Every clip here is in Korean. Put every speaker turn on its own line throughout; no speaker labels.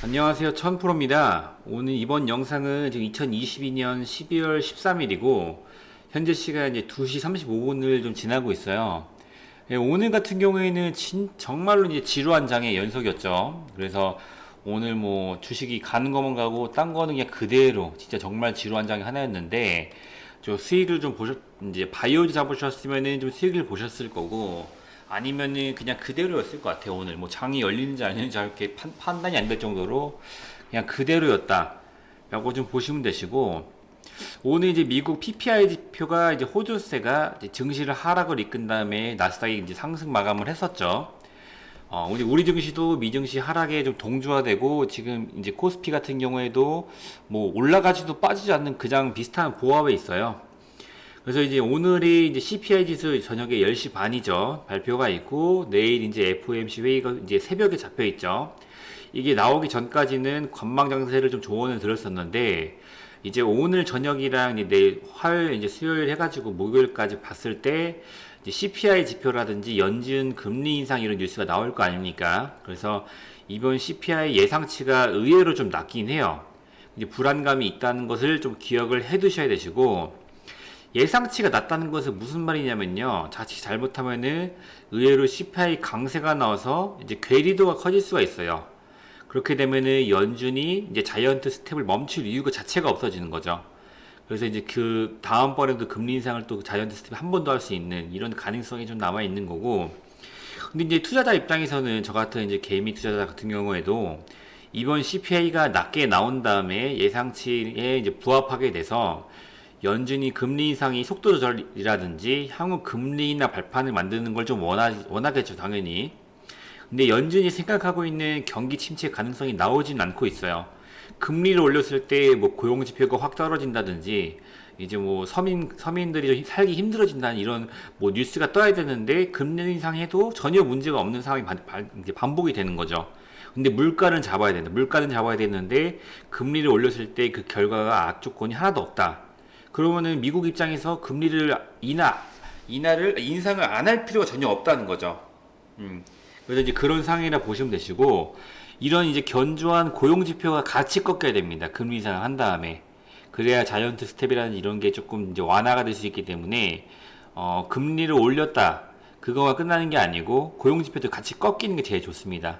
안녕하세요. 천프로입니다. 오늘 이번 영상은 지금 2022년 12월 13일이고, 현재 시간 이제 2시 35분을 좀 지나고 있어요. 예, 오늘 같은 경우에는 진, 정말로 이제 지루한 장의 연속이었죠. 그래서 오늘 뭐 주식이 가는 거만 가고, 딴 거는 그냥 그대로, 진짜 정말 지루한 장이 하나였는데, 저 수익을 좀 보셨, 이제 바이오즈 잡으셨으면은 좀 수익을 보셨을 거고, 아니면은 그냥 그대로였을 것 같아요 오늘. 뭐 장이 열리는지 안 열리는지 이렇게 판, 판단이 안 될 정도로 그냥 그대로였다. 라고 좀 보시면 되시고 오늘 이제 미국 PPI 지표가 이제 호주세가 이제 증시를 하락을 이끈 다음에 나스닥이 이제 상승 마감을 했었죠. 어, 우리 우리 증시도 미증시 하락에 좀 동조화되고 지금 이제 코스피 같은 경우에도 뭐 올라가지도 빠지지 않는 그장 비슷한 보합에 있어요. 그래서 이제 오늘이 이제 CPI 지수 저녁에 10시 반이죠. 발표가 있고 내일 이제 FOMC 회의가 이제 새벽에 잡혀 있죠. 이게 나오기 전까지는 관망 장세를 좀 조언을 들었었는데 이제 오늘 저녁이랑 내일 화요일 이제 수요일 해가지고 목요일까지 봤을 때 CPI 지표라든지 연준 금리 인상 이런 뉴스가 나올 거 아닙니까? 그래서 이번 CPI 예상치가 의외로 좀 낮긴 해요. 이제 불안감이 있다는 것을 좀 기억을 해 두셔야 되시고 예상치가 낮다는 것은 무슨 말이냐면요. 자칫 잘못하면은 의외로 CPI 강세가 나와서 이제 괴리도가 커질 수가 있어요. 그렇게 되면은 연준이 이제 자이언트 스텝을 멈출 이유가 자체가 없어지는 거죠. 그래서 이제 그 다음번에도 금리 인상을 또 자이언트 스텝 한 번 더 할 수 있는 이런 가능성이 좀 남아 있는 거고. 근데 이제 투자자 입장에서는 저 같은 이제 개미 투자자 같은 경우에도 이번 CPI가 낮게 나온 다음에 예상치에 이제 부합하게 돼서 연준이 금리 인상이 속도 조절이라든지 향후 금리 인하 발판을 만드는 걸 좀 원하, 원하겠죠, 당연히. 근데 연준이 생각하고 있는 경기 침체 가능성이 나오진 않고 있어요. 금리를 올렸을 때 뭐 고용 지표가 확 떨어진다든지 이제 뭐 서민 서민들이 좀 살기 힘들어진다는 이런 뭐 뉴스가 떠야 되는데 금리 인상해도 전혀 문제가 없는 상황이 반, 반복이 되는 거죠. 근데 물가는 잡아야 된다. 물가는 잡아야 되는데 금리를 올렸을 때 그 결과가 악조건이 하나도 없다. 그러면은 미국 입장에서 금리를 인하, 인하를 인상을 안 할 필요가 전혀 없다는 거죠. 음. 그래서 이제 그런 상황이라 보시면 되시고 이런 이제 견조한 고용 지표가 같이 꺾여야 됩니다. 금리 인상을 한 다음에 그래야 자이언트 스텝이라는 이런 게 조금 이제 완화가 될 수 있기 때문에 어, 금리를 올렸다 그거가 끝나는 게 아니고 고용 지표도 같이 꺾이는 게 제일 좋습니다.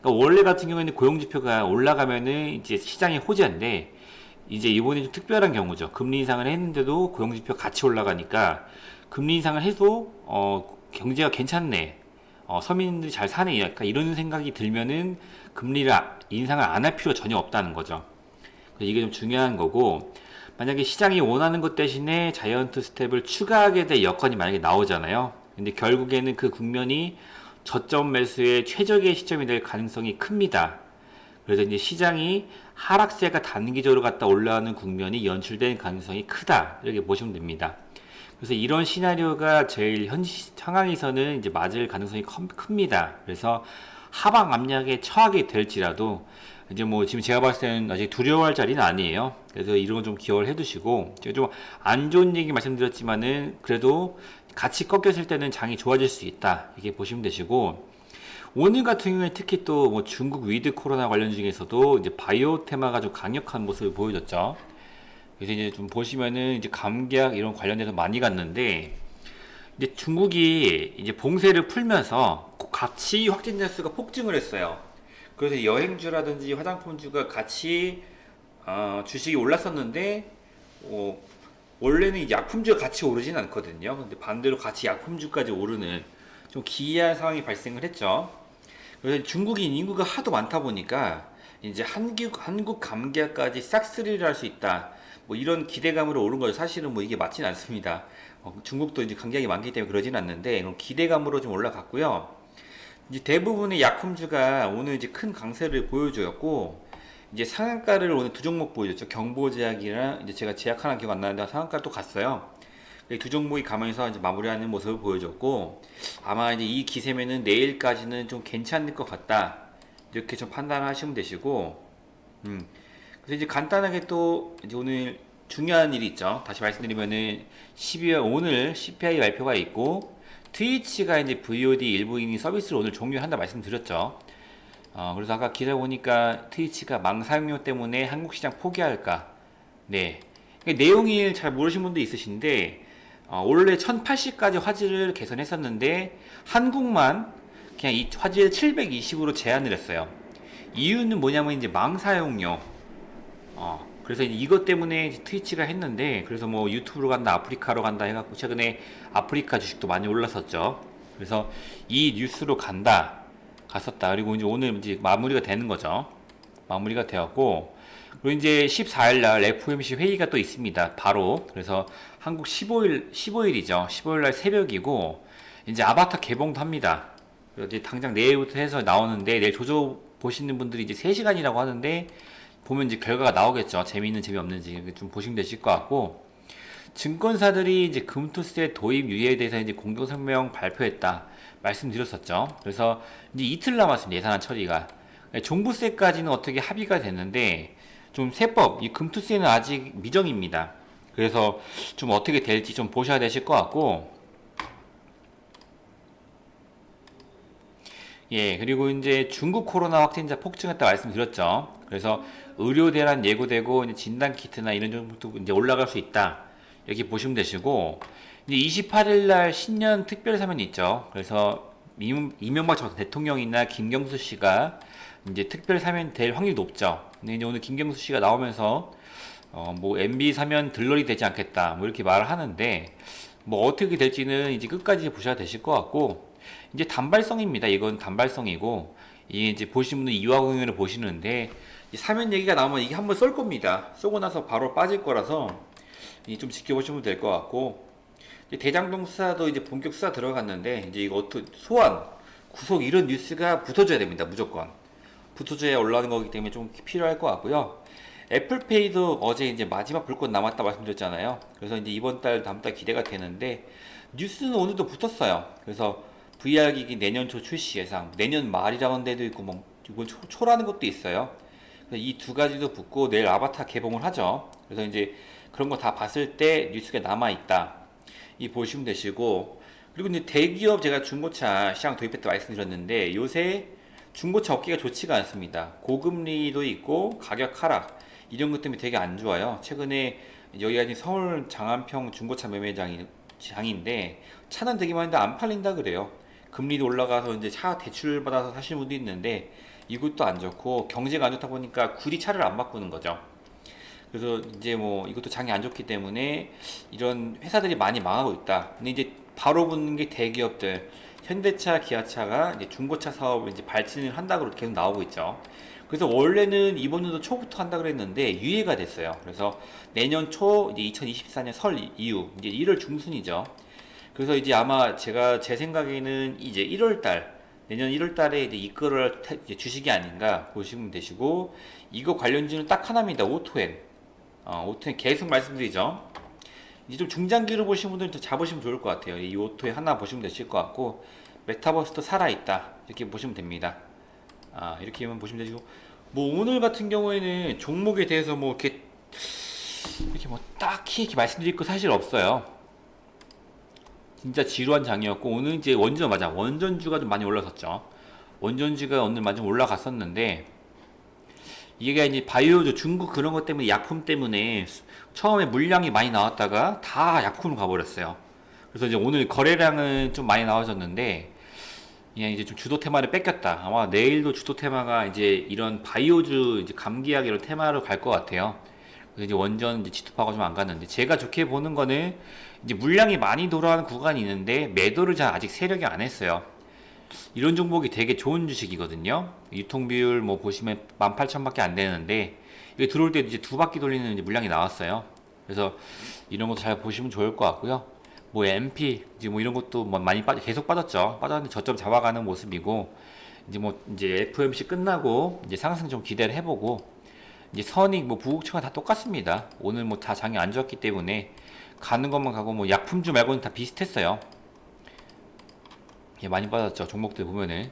그러니까 원래 같은 경우에는 고용 지표가 올라가면은 이제 시장이 호재인데 이제 이번에 좀 특별한 경우죠. 금리 인상을 했는데도 고용지표 같이 올라가니까 금리 인상을 해도 어, 경제가 괜찮네. 어, 서민들이 잘 사네. 약간 이런 생각이 들면은 금리를 아- 인상을 안 할 필요 전혀 없다는 거죠. 이게 좀 중요한 거고 만약에 시장이 원하는 것 대신에 자이언트 스텝을 추가하게 될 여건이 만약에 나오잖아요. 근데 결국에는 그 국면이 저점 매수의 최적의 시점이 될 가능성이 큽니다. 그래서 이제 시장이 하락세가 단기적으로 갔다 올라오는 국면이 연출된 가능성이 크다 이렇게 보시면 됩니다. 그래서 이런 시나리오가 제일 현 상황에서는 이제 맞을 가능성이 컴- 큽니다. 그래서 하방 압력에 처하게 될지라도 이제 뭐 지금 제가 봤을 때는 아직 두려워할 자리는 아니에요. 그래서 이런 건 좀 기억을 해두시고 제가 좀 안 좋은 얘기 말씀드렸지만은 그래도 같이 꺾였을 때는 장이 좋아질 수 있다 이렇게 보시면 되시고 오늘 같은 경우에 특히 또 뭐 중국 위드 코로나 관련 중에서도 이제 바이오 테마가 좀 강력한 모습을 보여줬죠. 그래서 이제 좀 보시면은 이제 감기약 이런 관련돼서 많이 갔는데 이제 중국이 이제 봉쇄를 풀면서 같이 확진자 수가 폭증을 했어요. 그래서 여행주라든지 화장품주가 같이 어, 주식이 올랐었는데 어, 원래는 이 약품주가 같이 오르진 않거든요. 근데 반대로 같이 약품주까지 오르는 좀 기이한 상황이 발생을 했죠. 중국인 인구가 하도 많다 보니까 이제 한국 한국 감기약까지 싹쓸이를 할 수 있다. 뭐 이런 기대감으로 오른 거죠. 사실은 뭐 이게 맞진 않습니다. 어, 중국도 이제 감기약이 많기 때문에 그러진 않는데 이런 기대감으로 좀 올라갔고요. 이제 대부분의 약품주가 오늘 이제 큰 강세를 보여주었고 이제 상한가를 오늘 두 종목 보여줬죠. 경보제약이랑 이제 제가 제약 하나 기억 안 나는데 상한가 또 갔어요. 이두 종목이 가면서 이제 마무리하는 모습을 보여줬고 아마 이제 이 기세면은 내일까지는 좀 괜찮을 것 같다 이렇게 좀 판단하시면 되시고 음 그래서 이제 간단하게 또 이제 오늘 중요한 일이 있죠 다시 말씀드리면은 12월 오늘 CPI 발표가 있고 트위치가 이제 VOD 일부 인이 서비스를 오늘 종료한다 말씀드렸죠 어, 그래서 아까 기사 보니까 트위치가 망 사용료 때문에 한국 시장 포기할까? 네. 그러니까 내용이 잘 모르신 분도 있으신데 어, 원래 1080까지 화질을 개선했었는데 한국만 그냥 이 화질 720으로 제한을 했어요. 이유는 뭐냐면 이제 망 사용료. 어, 그래서 이것 때문에 트위치가 했는데 그래서 뭐 유튜브로 간다, 아프리카로 간다 해갖고 최근에 아프리카 주식도 많이 올랐었죠. 그래서 이 뉴스로 간다, 갔었다. 그리고 이제 오늘 이제 마무리가 되는 거죠. 마무리가 되었고 그리고 이제 14일 날 FOMC 회의가 또 있습니다. 바로 그래서 한국 15일 15일이죠. 15일 날 새벽이고 이제 아바타 개봉도 합니다. 이제 당장 내일부터 해서 나오는데 내일 조조 보시는 분들이 이제 3시간이라고 하는데 보면 이제 결과가 나오겠죠. 재미있는 재미없는지 좀 보시면 되실 것 같고 증권사들이 이제 금투세 도입 유예에 대해서 이제 공동 성명 발표했다 말씀드렸었죠. 그래서 이제 이틀 남았습니다. 예산안 처리가 종부세까지는 어떻게 합의가 됐는데 좀 세법 이 금투세는 아직 미정입니다. 그래서 좀 어떻게 될지 좀 보셔야 되실 것 같고 예, 그리고 이제 중국 코로나 확진자 폭증했다 말씀드렸죠. 그래서 의료 대란 예고되고 진단 키트나 이런 정도 이제 올라갈 수 있다. 이렇게 보시면 되시고 이제 28일 날 신년 특별 사면이 있죠. 그래서 임- 이명박 전 대통령이나 김경수 씨가 이제 특별 사면 될 확률이 높죠. 근데 이제 오늘 김경수 씨가 나오면서 어, 뭐 MB 사면 들러리 되지 않겠다. 뭐 이렇게 말을 하는데 뭐 어떻게 될지는 이제 끝까지 보셔야 되실 것 같고 이제 단발성입니다. 이건 단발성이고 이게 이제 보시는 분은 이화공연을 보시는데 이 사면 얘기가 나오면 이게 한번 쏠 겁니다. 쏘고 나서 바로 빠질 거라서 이좀 지켜보시면 될 것 같고 대장동 수사도 이제 본격 수사 들어갔는데 이제 이거 어떻게 소환 구속 이런 뉴스가 붙어줘야 됩니다. 무조건 붙어줘야 올라가는 거기 때문에 좀 필요할 것 같고요. 애플페이도 어제 이제 마지막 불꽃 남았다 말씀드렸잖아요. 그래서 이제 이번 달 다음 달 기대가 되는데 뉴스는 오늘도 붙었어요. 그래서 VR 기기 내년 초 출시 예상, 내년 말이라는 데도 있고 뭐 이건 초, 초라는 것도 있어요. 이 두 가지도 붙고 내일 아바타 개봉을 하죠. 그래서 이제 그런 거 다 봤을 때 뉴스가 남아 있다. 이 보시면 되시고 그리고 이제 대기업 제가 중고차 시장 도입했다 말씀드렸는데 요새 중고차 업계가 좋지가 않습니다. 고금리도 있고 가격 하락 이런 것 때문에 되게 안 좋아요. 최근에 여기가 지금 서울 장안평 중고차 매매장이 장인데 차는 되게 많은데 안 팔린다 그래요. 금리도 올라가서 이제 차 대출 받아서 사시는 분도 있는데 이것도 안 좋고 경제가 안 좋다 보니까 굳이 차를 안 바꾸는 거죠. 그래서 이제 뭐 이것도 장이 안 좋기 때문에 이런 회사들이 많이 망하고 있다. 근데 이제 바로 붙는 게 대기업들, 현대차, 기아차가 이제 중고차 사업을 이제 발진을 한다고 계속 나오고 있죠. 그래서 원래는 이번 연도 초부터 한다 그랬는데 유예가 됐어요. 그래서 내년 초 이제 2024년 설 이후 이제 1월 중순이죠. 그래서 이제 아마 제가 제 생각에는 이제 1월 달 내년 1월 달에 이제 이제 주식이 아닌가 보시면 되시고 이거 관련주는 딱 하나입니다. 오토엔. 어, 오토엔 계속 말씀드리죠. 이제 좀 중장기로 보시는 분들은 더 잡으시면 좋을 것 같아요. 이 오토에 하나 보시면 되실 것 같고 메타버스도 살아있다 이렇게 보시면 됩니다. 아 이렇게만 보시면 되시고 뭐 오늘 같은 경우에는 종목에 대해서 뭐 이렇게 이렇게 뭐 딱히 이렇게 말씀드릴 거 사실 없어요. 진짜 지루한 장이었고 오늘 이제 원전 맞아 원전주가 좀 많이 올라섰죠. 원전주가 오늘 많이 올라갔었는데 이게 이제 바이오주 중국 그런 것 때문에 약품 때문에 수- 처음에 물량이 많이 나왔다가 다 약품으로 가버렸어요. 그래서 이제 오늘 거래량은 좀 많이 나와졌는데 그냥 이제 좀 주도 테마를 뺏겼다. 아마 내일도 주도 테마가 이제 이런 바이오주 이제 감기약 이런 테마로 갈 것 같아요. 그래서 이제 원전 이제 지투파가 좀 안 갔는데 제가 좋게 보는 거는 이제 물량이 많이 돌아가는 구간이 있는데 매도를 잘 아직 세력이 안 했어요. 이런 종목이 되게 좋은 주식이거든요. 유통 비율 뭐 보시면 18,000밖에 안 되는데 이게 들어올 때 이제 두 바퀴 돌리는 이제 물량이 나왔어요. 그래서 이런 것도 잘 보시면 좋을 것 같고요. 뭐 MP 이제 뭐 이런 것도 뭐 많이 빠져 계속 빠졌죠. 빠졌는데 저점 잡아가는 모습이고 이제 뭐 이제 FOMC 끝나고 이제 상승 좀 기대를 해보고 이제 선익 뭐 부국층은 다 똑같습니다. 오늘 뭐 다 장이 안 좋았기 때문에 가는 것만 가고 뭐 약품주 말고는 다 비슷했어요. 예, 많이 빠졌죠. 종목들 보면은.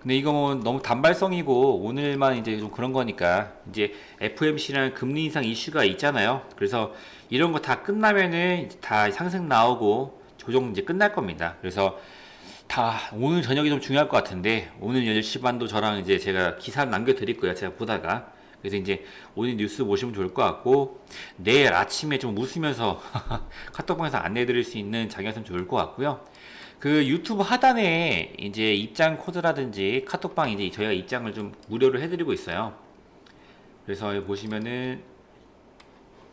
근데 이거 뭐 너무 단발성이고 오늘만 이제 좀 그런 거니까 이제 FMC랑 금리 인상 이슈가 있잖아요. 그래서 이런 거 다 끝나면은 다 상승 나오고 조정 이제 끝날 겁니다. 그래서 다 오늘 저녁이 좀 중요할 것 같은데 오늘 10시 반도 저랑 이제 제가 기사를 남겨드릴 거예요. 제가 보다가 그래서 이제 오늘 뉴스 보시면 좋을 것 같고 내일 아침에 좀 웃으면서 카톡방에서 안내드릴 수 있는 장이었으면 좋을 것 같고요. 그 유튜브 하단에 이제 입장 코드라든지 카톡방 이제 저희가 입장을 좀 무료로 해드리고 있어요. 그래서 보시면은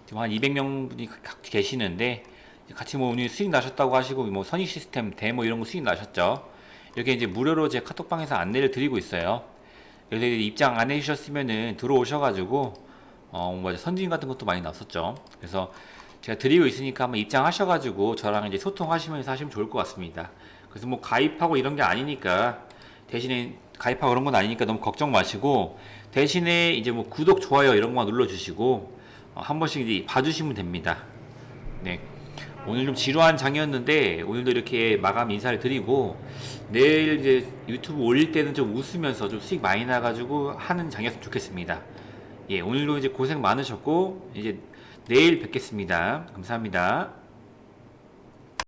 지금 한 200명 분이 가- 계시는데 같이 뭐 오늘 수익 나셨다고 하시고 뭐 선의 시스템 데모 이런 거 수익 나셨죠. 이렇게 이제 무료로 제 카톡방에서 안내를 드리고 있어요. 이제 입장 안 해주셨으면은 들어오셔가지고 어 맞아 선진 같은 것도 많이 나왔었죠. 그래서 제가 드리고 있으니까 한번 입장하셔가지고 저랑 이제 소통하시면서 하시면 좋을 것 같습니다. 그래서 뭐 가입하고 이런 게 아니니까 대신에 가입하고 그런 건 아니니까 너무 걱정 마시고 대신에 이제 뭐 구독 좋아요 이런 거만 눌러주시고 어, 한 번씩 이제 봐주시면 됩니다. 네. 오늘 좀 지루한 장이었는데 오늘도 이렇게 마감 인사를 드리고 내일 이제 유튜브 올릴 때는 좀 웃으면서 좀 수익 많이 나가지고 하는 장이었으면 좋겠습니다. 예, 오늘도 이제 고생 많으셨고 이제 내일 뵙겠습니다. 감사합니다.